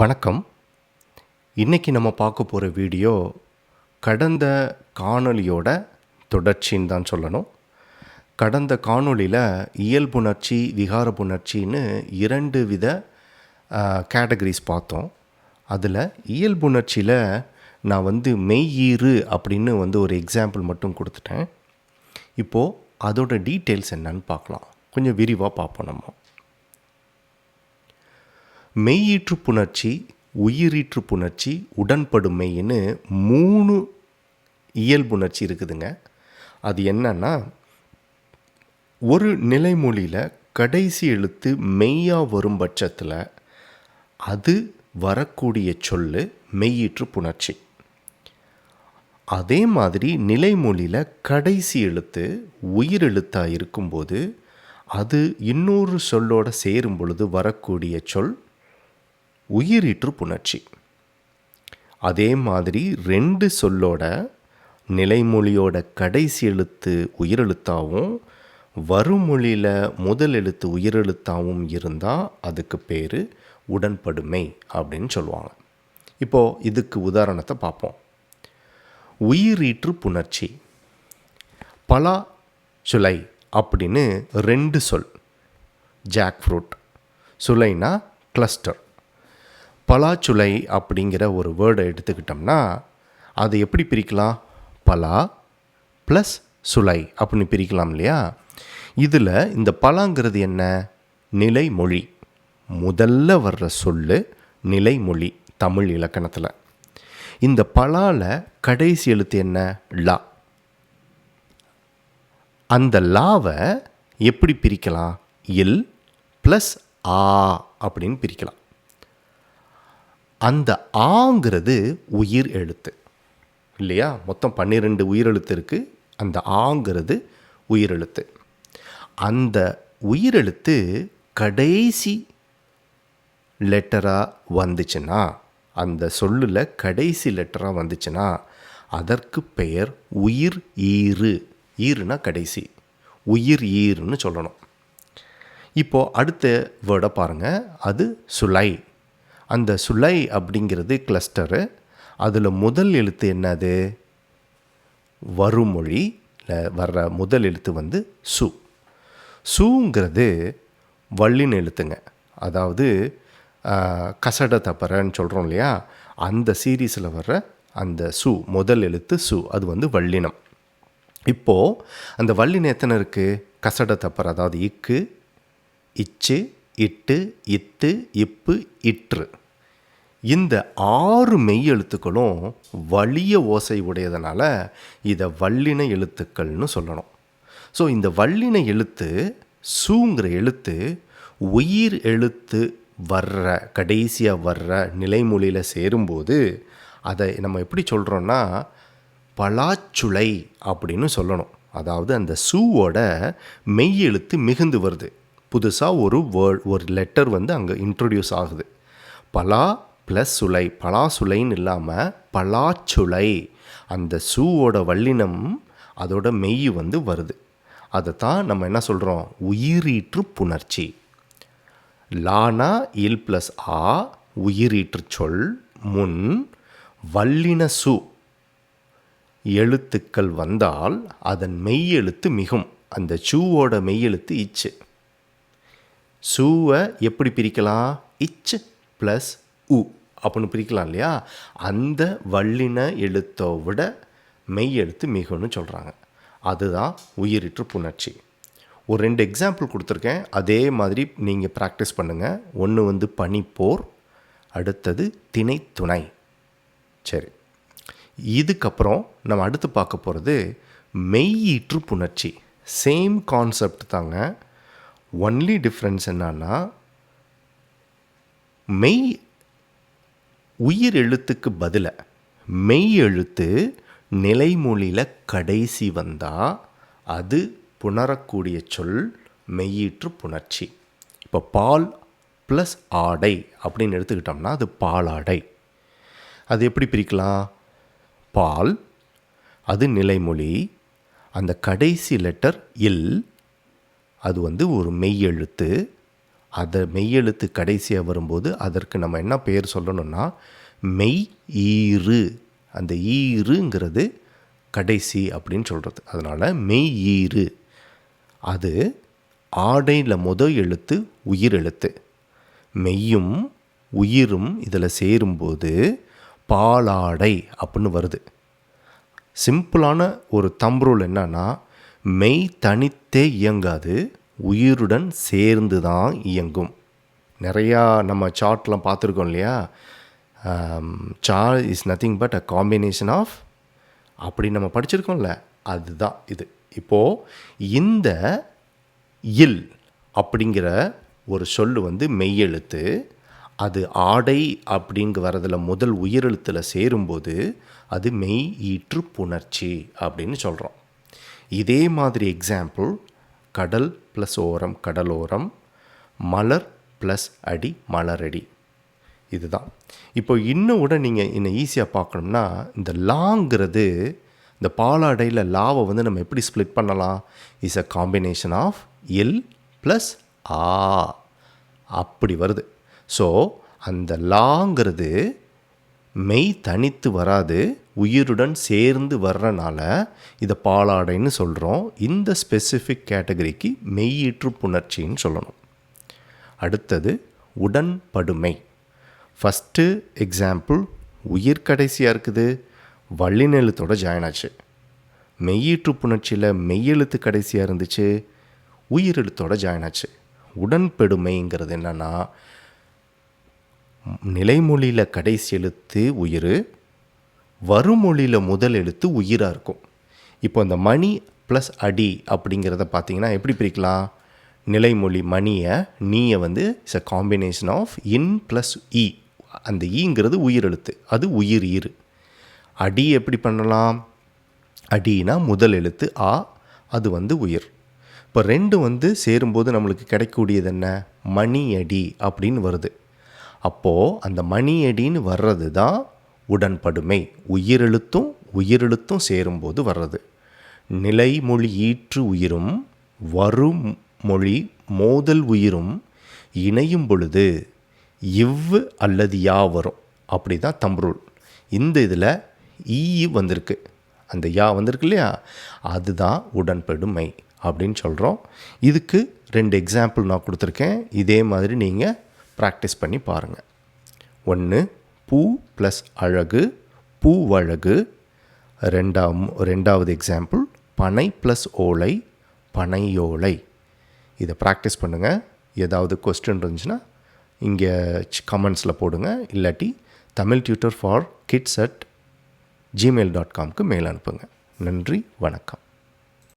வணக்கம். இன்றைக்கி நம்ம பார்க்க போகிற வீடியோ கடந்த காணொளியோட தொடர்ச்சின்னு தான் சொல்லணும். கடந்த காணொளியில் இயல்புணர்ச்சி விகாரப்புணர்ச்சின்னு இரண்டு வித கேட்டகரிஸ் பார்த்தோம். அதில் இயல்புணர்ச்சியில் நான் வந்து மெய்யீறு அப்படின்னு வந்து ஒரு எக்ஸாம்பிள் மட்டும் கொடுத்துட்டேன். இப்போது அதோட டீட்டெயில்ஸ் என்னன்னு பார்க்கலாம். கொஞ்சம் விரிவாக பார்ப்போம் நம்ம. மெய்யீற்று புணர்ச்சி உயிரீற்று புணர்ச்சி உடன்படுமைன்னு மூணு இயல்புணர்ச்சி இருக்குதுங்க. அது என்னன்னா ஒரு நிலைமொழியில் கடைசி எழுத்து மெய்யாக வரும் பட்சத்தில் அது வரக்கூடிய சொல்லு மெய்யீற்று புணர்ச்சி. அதே மாதிரி நிலைமொழியில் கடைசி எழுத்து உயிர் எழுத்தாக இருக்கும்போது அது இன்னொரு சொல்லோடு சேரும் பொழுது வரக்கூடிய சொல் உயிரீற்று புணர்ச்சி. அதே மாதிரி ரெண்டு சொல்லோட நிலைமொழியோட கடைசி எழுத்து உயிரெழுத்தாகவும் வருமொழியில் முதல் எழுத்து உயிரெழுத்தாகவும் இருந்தால் அதுக்கு பேர் உடன்படுமை அப்படின்னு சொல்லுவாங்க. இப்போது இதுக்கு உதாரணத்தை பார்ப்போம். உயிரீற்று புணர்ச்சி. பலா சுலை அப்படின்னு ரெண்டு சொல். ஜாக் ஃப்ரூட் சுலைனா கிளஸ்டர். பலாச்சுலை அப்படிங்கிற ஒரு வேர்டை எடுத்துக்கிட்டோம்னா அதை எப்படி பிரிக்கலாம்? பலா ப்ளஸ் சுலை அப்படின்னு பிரிக்கலாம் இல்லையா? இதில் இந்த பலாங்கிறது என்ன? நிலைமொழி. முதல்ல வர்ற சொல்லு நிலைமொழி தமிழ் இலக்கணத்தில். இந்த பலாவில் கடைசி எழுத்து என்ன? லா. அந்த லாவை எப்படி பிரிக்கலாம்? இல் ப்ளஸ் ஆ அப்படின்னு பிரிக்கலாம். அந்த ஆங்கிறது உயிர் எழுத்து. இல்லையா? மொத்தம் பன்னிரெண்டு உயிரெழுத்து இருக்குது அந்த ஆங்கிறது உயிரெழுத்து அந்த உயிரெழுத்து கடைசி லெட்டராக வந்துச்சுன்னா அந்த சொல்லில் கடைசி லெட்டராக வந்துச்சுன்னா அதற்கு பெயர் உயிர் ஈறு. ஈறுனா கடைசி. உயிர் ஈறுன்னு சொல்லணும். இப்போது அடுத்த வேர்டை பாருங்கள் அது சுலை. அந்த சுலை அப்படிங்கிறது கிளஸ்டரு அதில் முதல் எழுத்து என்னது? வருமொழியில் வர்ற முதல் எழுத்து வந்து சு. சூங்கிறது வள்ளின எழுத்துங்க. அதாவது கசட தப்பறன்னு சொல்கிறோம் இல்லையா? அந்த சீரீஸில் வர்ற அந்த சு முதல் எழுத்து சு. அது வந்து வள்ளினம். இப்போது அந்த வள்ளினம் எத்தனை இருக்குது கசட தப்பர் அதாவது இக்கு இச்சு இட்டு இத்து இப்பு இற்று. இந்த ஆறு மெய் எழுத்துக்களும் வலிய ஓசை உடையதனால இதை வல்லின எழுத்துக்கள்னு சொல்லணும். ஸோ இந்த வல்லின எழுத்து சூங்கிற எழுத்து உயிர் எழுத்து வர்ற கடைசியாக வர்ற நிலைமொழியில் சேரும்போது அதை நம்ம எப்படி சொல்கிறோன்னா பலாச்சுளை அப்படின்னு சொல்லணும். அதாவது அந்த சூவோட மெய் எழுத்து மிகுந்து வருது. புதுசாக ஒரு வேர்ட் ஒரு லெட்டர் வந்து அங்கே இன்ட்ரடியூஸ் ஆகுது. பலா ப்ளஸ் சுலை பலா சுலைன்னு இல்லாமல் பலாச்சுலை. அந்த சூவோட வல்லினம் அதோட மெய் வந்து வருது. அதை தான் நம்ம என்ன சொல்கிறோம் உயிரீற்று புணர்ச்சி. லானா இல் ப்ளஸ் ஆ உயிரீற்று சொல் முன் வல்லின சு. எழுத்துக்கள் வந்தால் அதன் மெய் எழுத்து மிகும். அந்த சூவோட மெய் எழுத்து இச்சு. சூவை எப்படி பிரிக்கலாம்? இச் ப்ளஸ் உ அப்படின்னு பிரிக்கலாம் இல்லையா? அந்த வல்லின எழுத்தை விட மெய் எழுத்து மிகுன்னு சொல்கிறாங்க அதுதான் உயிரிற்று புணர்ச்சி. ஒரு ரெண்டு எக்ஸாம்பிள் கொடுத்துருக்கேன். அதே மாதிரி நீங்கள் ப்ராக்டிஸ் பண்ணுங்கள் ஒன்று வந்து பனிப்போர் அடுத்தது திணைத்துணை. சரி. இதுக்கப்புறம் நம்ம அடுத்து பார்க்க போகிறது மெய்யீற்று புணர்ச்சி. சேம் கான்செப்ட் தாங்க. ஒன்லி டிஃப்ரென்ஸ் என்னன்னா மெய் உயிர் எழுத்துக்கு பதில மெய் எழுத்து நிலைமொழியில் கடைசி வந்தால் அது புணரக்கூடிய சொல் மெய்யீற்று புணர்ச்சி. இப்போ பால் ப்ளஸ் ஆடை அப்படின்னு எடுத்துக்கிட்டோம்னா அது பாலாடை. அது எப்படி பிரிக்கலாம்? பால் அது நிலைமொழி அந்த கடைசி லெட்டர் இல் அது வந்து ஒரு மெய் எழுத்து அதை மெய்யெழுத்து கடைசியாக வரும்போது அதற்கு நம்ம என்ன பெயர் சொல்லணும்னா மெய் ஈறு. அந்த ஈறுங்கிறது கடைசி அப்படின்னு சொல்கிறது அதனால் மெய் ஈறு. அது ஆடையில் முத எழுத்து உயிர் எழுத்து. மெய்யும் உயிரும் இதில் சேரும்போது பாலாடை அப்படின்னு வருது. சிம்பிளான ஒரு தம்புரூல் என்னன்னா மெய் தனித்தே இயங்காது உயிருடன் சேர்ந்து தான் இயங்கும். நிறையா நம்ம சார்ட்லாம் பார்த்துருக்கோம் இல்லையா? Chart is nothing but a combination of அப்படி நம்ம படிச்சிருக்கோம்ல. அதுதான் இது. இப்போது இந்த இல் அப்படிங்கிற ஒரு சொல் வந்து மெய்யெழுத்து அது ஆடை அப்படிங்க வரதில் முதல் உயிரெழுத்தில் சேரும்போது அது மெய் ஈற்று புணர்ச்சி அப்படின்னு சொல்கிறோம் இதே மாதிரி எக்ஸாம்பிள் கடல் ப்ளஸ் ஓரம் கடலோரம் மலர் ப்ளஸ் அடி மலரடி. இதுதான். இப்போ இன்னும் கூட நீங்கள் இன்னும் ஈஸியாக பார்க்கணும்னா இந்த லாங்கிறது இந்த பாலாடையில் லாவை வந்து நம்ம எப்படி ஸ்ப்ளிட் பண்ணலாம்? Is a combination of L plus ஆ அப்படி வருது. ஸோ அந்த லாங்கிறது மெய் தனித்து வராது உயிருடன் சேர்ந்து வர்றனால இதை பாலாடைன்னு சொல்கிறோம் இந்த ஸ்பெசிஃபிக் கேட்டகரிக்கு மெய்யீற்று புணர்ச்சின்னு சொல்லணும். அடுத்தது உடன்படுமை. ஃபஸ்ட்டு எக்ஸாம்பிள் உயிர் கடைசியாக இருக்குது. வள்ளினெழுத்தோட ஜாயின் ஆச்சு. மெய்யீற்று புணர்ச்சியில் மெய்யெழுத்து கடைசியாக இருந்துச்சு. உயிரெழுத்தோட ஜாயின் ஆச்சு. உடன்பெடுமைங்கிறது என்னென்னா நிலைமொழியில் கடைசி எழுத்து உயிர் வருமொழியில் முதல் எழுத்து உயிராக இருக்கும். இப்போ இந்த மணி ப்ளஸ் அடி அப்படிங்கிறத பார்த்தீங்கன்னா எப்படி பிரிக்கலாம்? நிலைமொழி மணியை நீயை வந்து இட்ஸ் அ காம்பினேஷன் ஆஃப் இன் ப்ளஸ் இ அந்த ஈங்கிறது உயிரெழுத்து அது உயிர் ஈர் அடி எப்படி பண்ணலாம்? அடினா முதல் எழுத்து ஆ அது வந்து உயிர். இப்போ ரெண்டு வந்து சேரும்போது நம்மளுக்கு கிடைக்கக்கூடியது என்ன? மணி அடி அப்படின்னு வருது. அப்போது அந்த மணியடின்னு வர்றது தான் உடன்படுமை. உயிரெழுத்தும் உயிரெழுத்தும் சேரும்போது வர்றது. நிலைமொழி ஈற்று உயிரும் வரும் மொழி மோதல் உயிரும் இணையும் பொழுது இவ் அல்லது யா வரும். அப்படி தான் தம்ரூல் இந்த இதில் ஈ வந்திருக்கு. அந்த யா வந்திருக்கு இல்லையா? அதுதான் உடன்படுமை அப்படின்னு சொல்கிறோம் இதுக்கு ரெண்டு எக்ஸாம்பிள் நான் கொடுத்துருக்கேன். இதே மாதிரி நீங்கள் ப்ராக்டிஸ் பண்ணி பாருங்கள் ஒன்று பூ ப்ளஸ் அழகு பூவழகு ரெண்டாம் ரெண்டாவது எக்ஸாம்பிள் பனை ப்ளஸ் ஓலை பனையோலை இதை ப்ராக்டிஸ் பண்ணுங்கள் ஏதாவது கொஸ்டின் இருந்துச்சுன்னா இங்கே கமெண்ட்ஸில் போடுங்க. இல்லாட்டி Tamil tutor for kids at Gmail dot காம்க்கு mail அனுப்புங்க. நன்றி வணக்கம்.